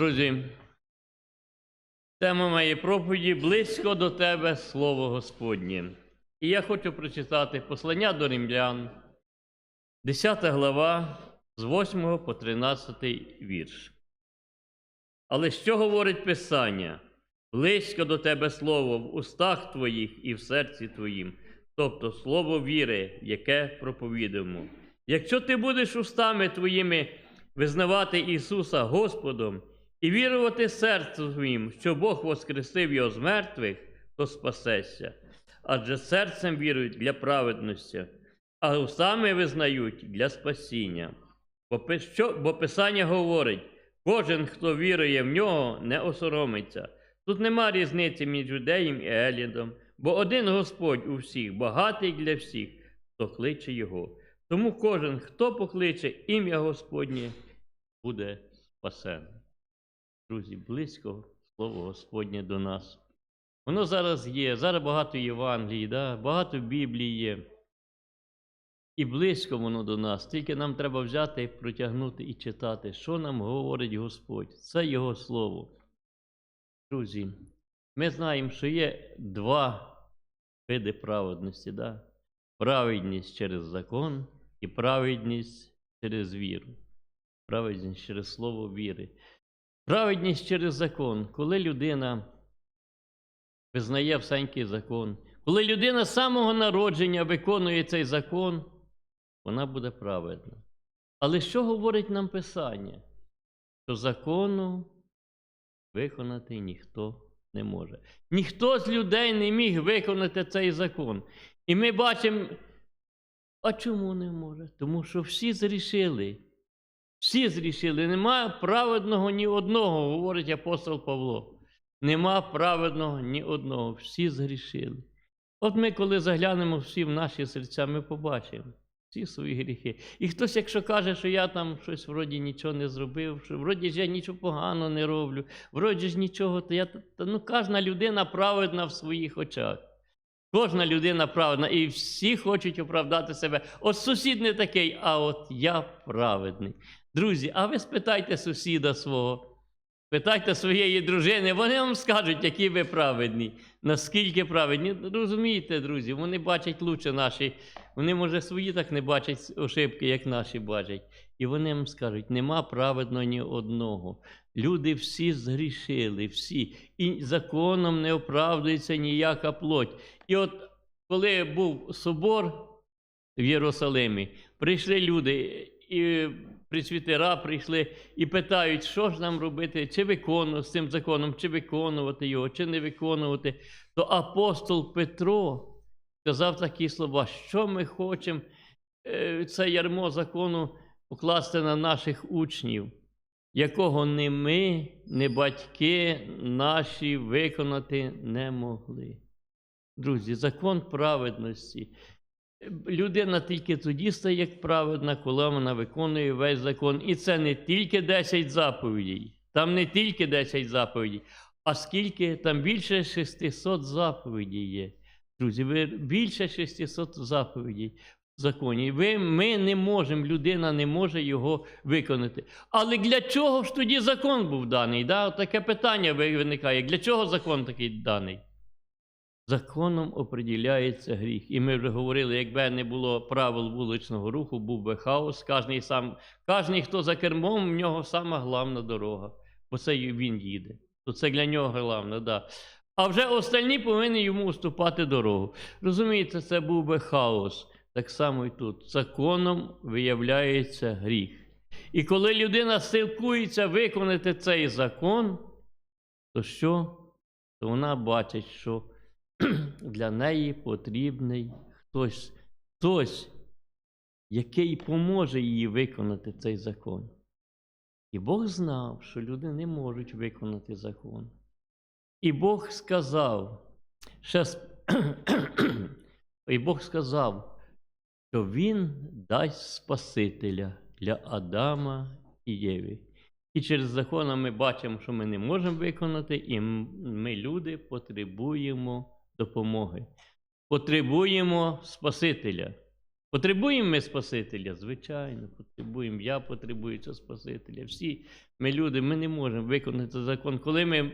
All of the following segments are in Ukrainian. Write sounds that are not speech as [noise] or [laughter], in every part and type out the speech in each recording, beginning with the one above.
Друзі, тема моєї проповіді близько до тебе Слово Господнє. І я хочу прочитати послання до римлян, 10 глава, з 8 по 13 вірш. Але що говорить Писання? Близько до тебе слово в устах твоїх і в серці твоїм, тобто слово віри, яке проповідуємо. Якщо ти будеш устами твоїми визнавати Ісуса Господом і вірувати серцем своїм, що Бог воскресив Його з мертвих, то спасешся. Адже серцем вірують для праведності, а устами визнають для спасіння. Бо Писання говорить, кожен, хто вірує в нього, не осоромиться. Тут нема різниці між юдеєм і елідом, бо один Господь у всіх, багатий для всіх, хто кличе Його. Тому кожен, хто покличе ім'я Господнє, буде спасений. Друзі, близько слово Господнє до нас. Воно зараз є, зараз багато Євангелії, да? багато Біблії є. І близько воно до нас, тільки нам треба взяти, протягнути і читати, що нам говорить Господь. Це Його Слово. Друзі, ми знаємо, що є два види праведності. Да? Праведність через закон і праведність через віру. Праведність через слово віри. Праведність через закон, коли людина визнає всенький закон, коли людина з самого народження виконує цей закон, вона буде праведна. Але що говорить нам Писання? Що закону виконати ніхто не може. Ніхто з людей не міг виконати цей закон. І ми бачимо, а чому не може? Тому що всі зрішили. Всі зрішили. Нема праведного ні одного, говорить апостол Павло. Нема праведного ні одного. Всі згрішили. От ми, коли заглянемо всі в наші серця, ми побачимо всі свої гріхи. І хтось, якщо каже, що я там щось вроді нічого не зробив, що вроді ж я нічого поганого не роблю, вроді ж нічого, то я та, ну, кожна людина праведна в своїх очах. Кожна людина праведна, і всі хочуть оправдати себе. От сусід не такий, а от я праведний. Друзі, а ви спитайте сусіда свого, питайте своєї дружини, вони вам скажуть, які ви праведні, наскільки праведні. Розумієте, друзі, вони бачать лучше наші, вони, може, свої так не бачать ошибки, як наші бачать. І вони вам скажуть, нема праведного ні одного. Люди всі згрішили, всі. І законом не оправдується ніяка плоть. І от коли був собор в Єрусалимі, прийшли люди, і присвітера прийшли і питають, що ж нам робити, чи виконувати з цим законом, чи виконувати його, чи не виконувати. То апостол Петро сказав такі слова, що ми хочемо е, це ярмо закону покласти на наших учнів, якого не ми, не батьки наші виконати не могли. Друзі, закон праведності. Людина тільки тоді стає праведна, коли вона виконує весь закон. І це не тільки 10 заповідей, там не тільки 10 заповідей, а скільки там більше 600 заповідей є. Друзі, більше 600 заповідей в законі. Ви, ми не можемо, людина не може його виконати. Але для чого ж тоді закон був даний? Да? Таке питання виникає. Для чого закон такий даний? Законом оприділяється гріх. І ми вже говорили, якби не було правил вуличного руху, був би хаос. Кожний, сам, кожний хто за кермом, в нього сама головна дорога, бо це він їде. То це для нього головне, да. А вже остальні повинні йому уступати дорогу. Розумієте, це був би хаос. Так само і тут. Законом виявляється гріх. І коли людина силкується виконати цей закон, то що? То вона бачить, що [clears throat] для неї потрібний хтось, хтось, який поможе їй виконати цей закон. І Бог знав, що люди не можуть виконати закон. І Бог сказав, ще... [clears throat] і Бог сказав, що Він дасть Спасителя для Адама і Єви. І через закон ми бачимо, що ми не можемо виконати, і ми, люди, потребуємо допомоги. Потребуємо Спасителя. Потребуємо ми Спасителя? Звичайно, потребуємо. Я потребую цього Спасителя. Всі ми люди, ми не можемо виконати закон. Коли ми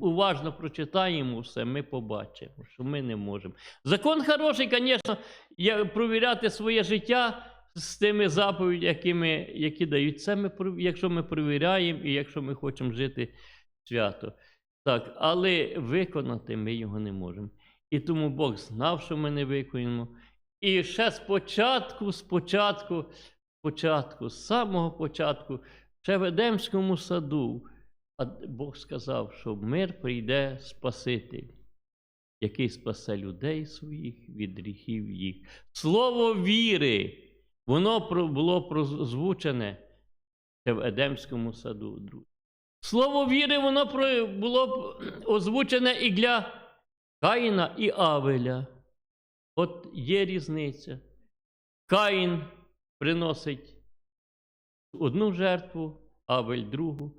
уважно прочитаємо все, ми побачимо, що ми не можемо. Закон хороший, звісно, провіряти своє життя з тими заповідями, які, ми, які дають. Це ми, якщо ми провіряємо і якщо ми хочемо жити свято. Так, але виконати ми його не можемо. І тому Бог знав, що ми не виконуємо. І ще спочатку, спочатку, спочатку, з самого початку, ще в Едемському саду, а Бог сказав, що мир прийде Спаситель, який спасе людей своїх від гріхів їх. Слово віри, воно було прозвучене ще в Едемському саду, друзі. Слово віри, воно було озвучене і для Каїна і Авеля. От є різниця. Каїн приносить одну жертву, Авель другу.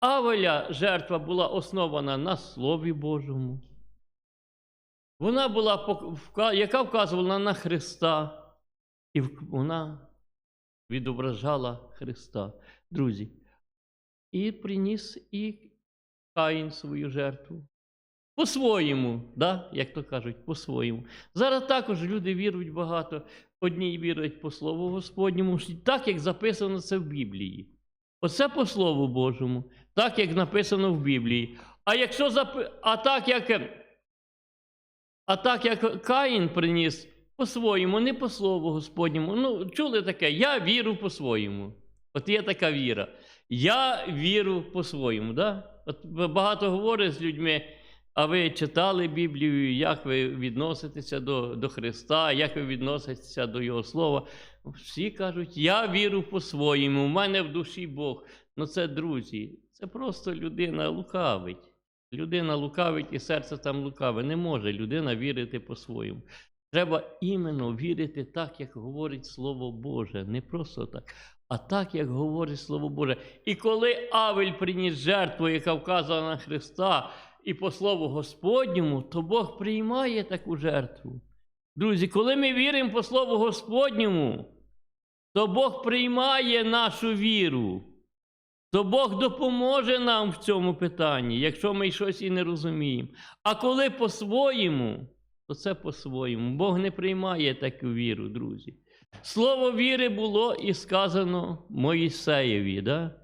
Авеля жертва була основана на Слові Божому. Вона була, яка вказувала на Христа, і вона відображала Христа. Друзі. І приніс і Каїн свою жертву. По-своєму, да? як то кажуть, по-своєму. Зараз також люди вірують багато. Одні вірують по Слову Господньому, так як записано це в Біблії. Оце по Слову Божому, так як написано в Біблії. А якщо запи... а так як а так як Каїн приніс по-своєму, не по Слову Господньому. Ну, чули таке, я вірю по-своєму. От є така віра. Я вірю по-своєму. Да? От багато говорять з людьми, а ви читали Біблію, як ви відноситеся до, до Христа, як ви відноситеся до Його Слова. Всі кажуть, я вірю по-своєму, у мене в душі Бог. Ну це друзі, це просто людина лукавить. Людина лукавить і серце там лукаве. Не може людина вірити по-своєму. Треба іменно вірити так, як говорить Слово Боже. Не просто так, а так, як говорить Слово Боже. І коли Авель приніс жертву, яка вказана на Христа, і по Слову Господньому, то Бог приймає таку жертву. Друзі, коли ми віримо по Слову Господньому, то Бог приймає нашу віру. То Бог допоможе нам в цьому питанні, якщо ми щось і не розуміємо. А коли по-своєму, то це по-своєму. Бог не приймає таку віру, друзі. Слово віри було і сказано Моїсеєві. Да?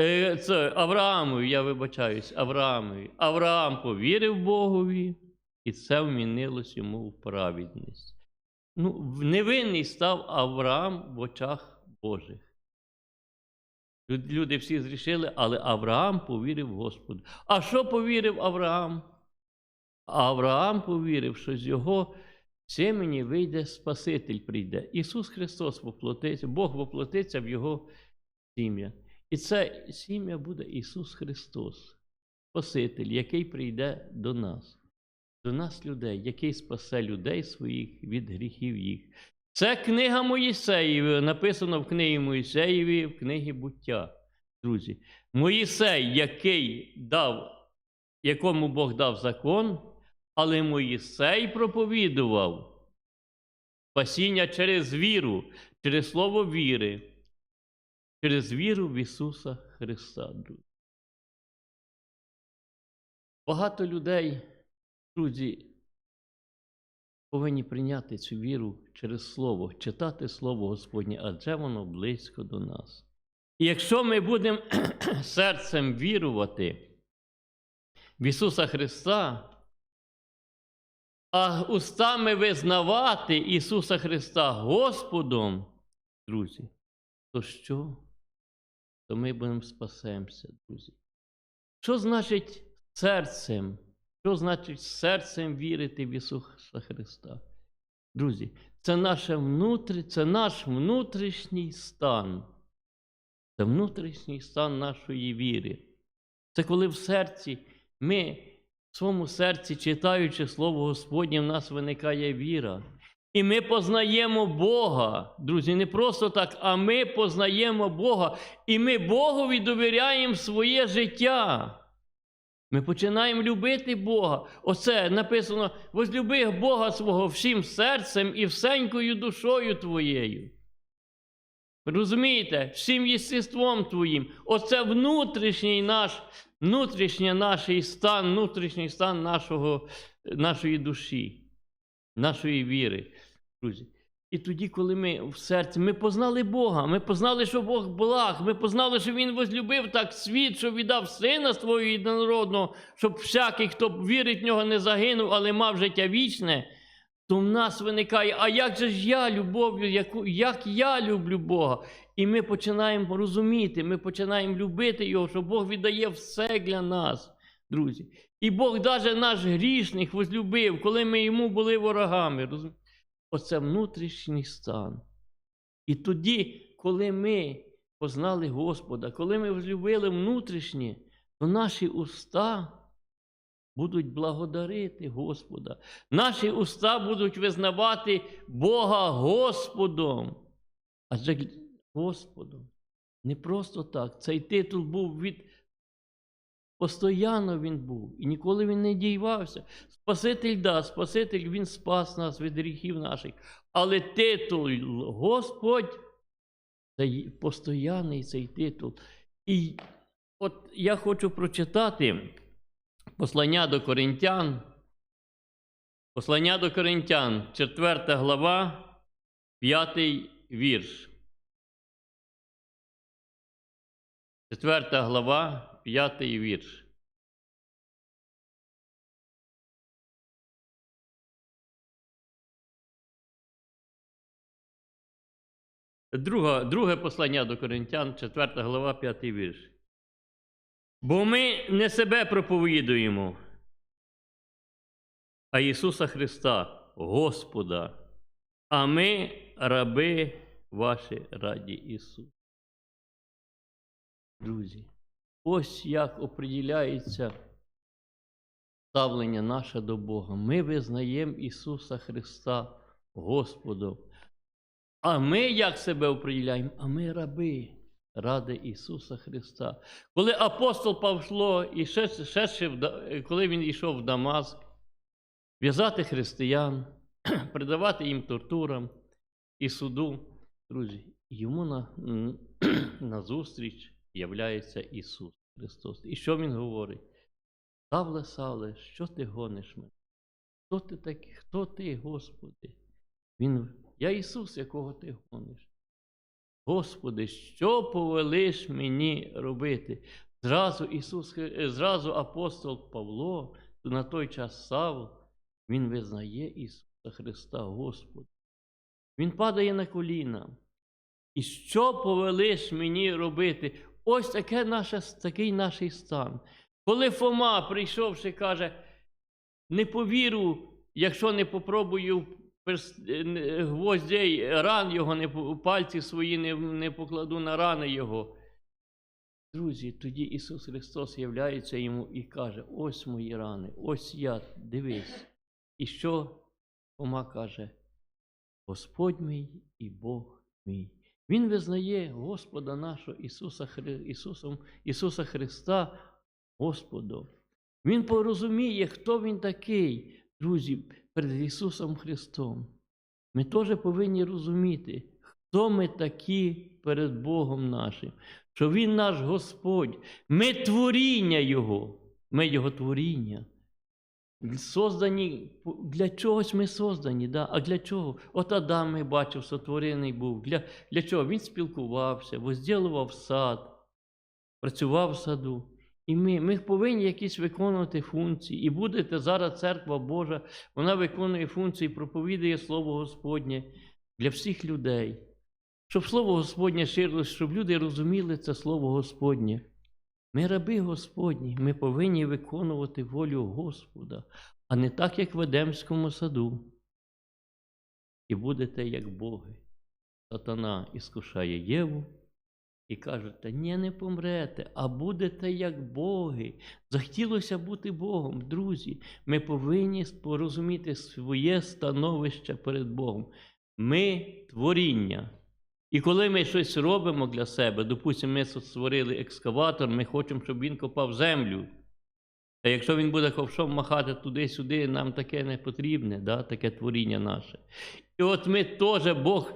Е, Це Авраамові, я вибачаюсь, Авраамові. Авраам повірив Богові, і це вмінилось йому в праведність. Ну, невинний став Авраам в очах Божих. Люди всі зрішили, але Авраам повірив Господу. А що повірив Авраам? Авраам повірив, що з його семені вийде Спаситель прийде. Ісус Христос воплотиться, Бог воплотиться в Його сім'я. І це сім'я буде Ісус Христос, Спаситель, який прийде до нас, до нас, людей, який спасе людей своїх від гріхів їх. Це книга Моїсеєві, написано в книгі Моїсеєві, в книгі буття. Друзі, Моїсей, який дав, якому Бог дав закон, але Моїсей проповідував спасіння через віру, через слово віри, через віру в Ісуса Христа. Багато людей, друзі, повинні прийняти цю віру через Слово, читати Слово Господнє, адже воно близько до нас. І якщо ми будемо [clears throat] серцем вірувати в Ісуса Христа, а устами визнавати Ісуса Христа Господом, друзі, то що? То ми будемо спасемося, друзі. Що значить серцем? Що значить серцем вірити в Ісуса Христа? Друзі, це, наше внутрі, це наш внутрішній стан. Це внутрішній стан нашої віри. Це коли в серці ми в своєму серці, читаючи Слово Господнє, в нас виникає віра. І ми познаємо Бога. Друзі, не просто так, а ми познаємо Бога. І ми Богові довіряємо своє життя. Ми починаємо любити Бога. Оце написано: возлюби Бога свого всім серцем і всенькою душою твоєю. Розумієте, всім єстеством твоїм. Оце внутрішній наш, внутрішній наш стан, внутрішній стан нашого, нашої душі, нашої віри, друзі. І тоді, коли ми в серці, ми познали Бога, ми познали, що Бог благ, ми познали, що Він возлюбив так світ, що віддав сина свого єдинородного, щоб всякий, хто вірить в нього, не загинув, але мав життя вічне, то в нас виникає, а як же ж я любов'ю, яку, як я люблю Бога? І ми починаємо розуміти, ми починаємо любити Його, що Бог віддає все для нас, друзі. І Бог навіть наш грішних возлюбив, коли ми йому були ворогами. розумієте? Оце внутрішній стан. І тоді, коли ми познали Господа, коли ми возлюбили внутрішнє, то наші уста будуть благодарити Господа. Наші уста будуть визнавати Бога Господом. Адже Господом. Не просто так. Цей титул був від. Постоянно він був, і ніколи він не дівався. Спаситель да, Спаситель Він спас нас від гріхів наших. Але титул Господь це постоянний цей титул. І от я хочу прочитати послання до Коринтян. Послання до Коринтян, 4 глава, 5 вірш. 4 глава, 5 вірш. Друга, друге послання до Коринтян, 4 глава, 5 вірш. Бо ми не себе проповідуємо, а Ісуса Христа, Господа, а ми раби ваші раді Ісуса. Друзі, ось як оприділяється ставлення наше до Бога. Ми визнаємо Ісуса Христа Господом. А ми як себе оприділяємо? А ми раби ради Ісуса Христа. Коли апостол Павло, і ще, ще, коли він йшов в Дамаск, в'язати християн, [clears throat] придавати їм тортурам і суду, друзі, йому на, [clears throat] на зустріч являється Ісус Христос. І що Він говорить? Савле, Савле, що ти гониш мене? Хто ти такий? Хто ти, Господи? Він, я Ісус, якого ти гониш. Господи, що повелиш мені робити? Зразу Ісус, е, зразу апостол Павло, на той час Савл, він визнає Ісуса Христа, Господа. Він падає на коліна. І що повелиш мені робити? Ось таке наше, такий наш стан. Коли Фома, прийшовши, каже, не повіру, якщо не попробую гвоздей, ран його, не, пальці свої не, не покладу на рани його. Друзі, тоді Ісус Христос являється йому і каже: ось мої рани, ось я, дивись. І що Фома каже? Господь мій і Бог мій. Він визнає Господа нашого Ісуса, Хри... Ісусом, Ісуса Христа Господом. Він порозуміє, хто Він такий, друзі, перед Ісусом Христом. Ми теж повинні розуміти, хто ми такі перед Богом нашим, що Він наш Господь, ми творіння Його, ми Його творіння. Создані для чогось ми создані, да? а для чого? От Адам ми бачив, сотворений був. Для, для чого? Він спілкувався, возділував сад, працював в саду. І ми, ми повинні якісь виконувати функції. І будете зараз церква Божа, вона виконує функції, проповідує Слово Господнє для всіх людей. Щоб Слово Господнє ширилось, щоб люди розуміли це Слово Господнє. Ми раби Господні, ми повинні виконувати волю Господа, а не так, як в Едемському саду. І будете як Боги. Сатана іскушає Єву і каже, та ні, не помрете, а будете як Боги. Захотілося бути Богом, друзі. Ми повинні порозуміти своє становище перед Богом. Ми творіння. І коли ми щось робимо для себе, допустимо, ми створили екскаватор, ми хочемо, щоб він копав землю. Та якщо він буде ковшом махати туди-сюди, нам таке не потрібне, да? таке творіння наше. І от ми теж Бог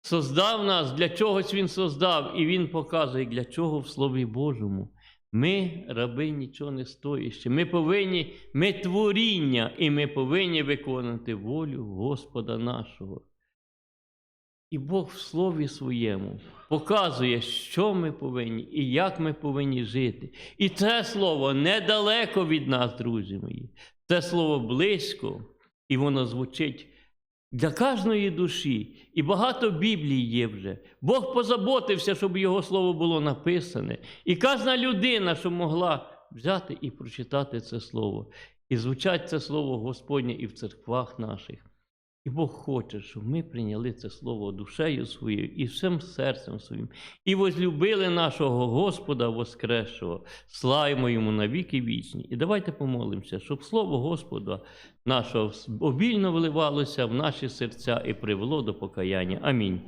создав нас, для чогось Він создав, і Він показує, для чого в Слові Божому. Ми, раби, нічого не стоїще. Ми повинні, ми творіння, і ми повинні виконувати волю Господа нашого. І Бог в Слові своєму показує, що ми повинні і як ми повинні жити. І це слово недалеко від нас, друзі мої. Це слово близько, і воно звучить для кожної душі. І багато Біблій є вже. Бог позаботився, щоб його слово було написане. І кожна людина, що могла взяти і прочитати це слово. І звучать це слово Господнє і в церквах наших. І Бог хоче, щоб ми прийняли це слово душею своєю і всім серцем своїм, і возлюбили нашого Господа Воскресшого, славимо йому на віки вічні. І давайте помолимося, щоб слово Господа нашого обільно вливалося в наші серця і привело до покаяння. Амінь.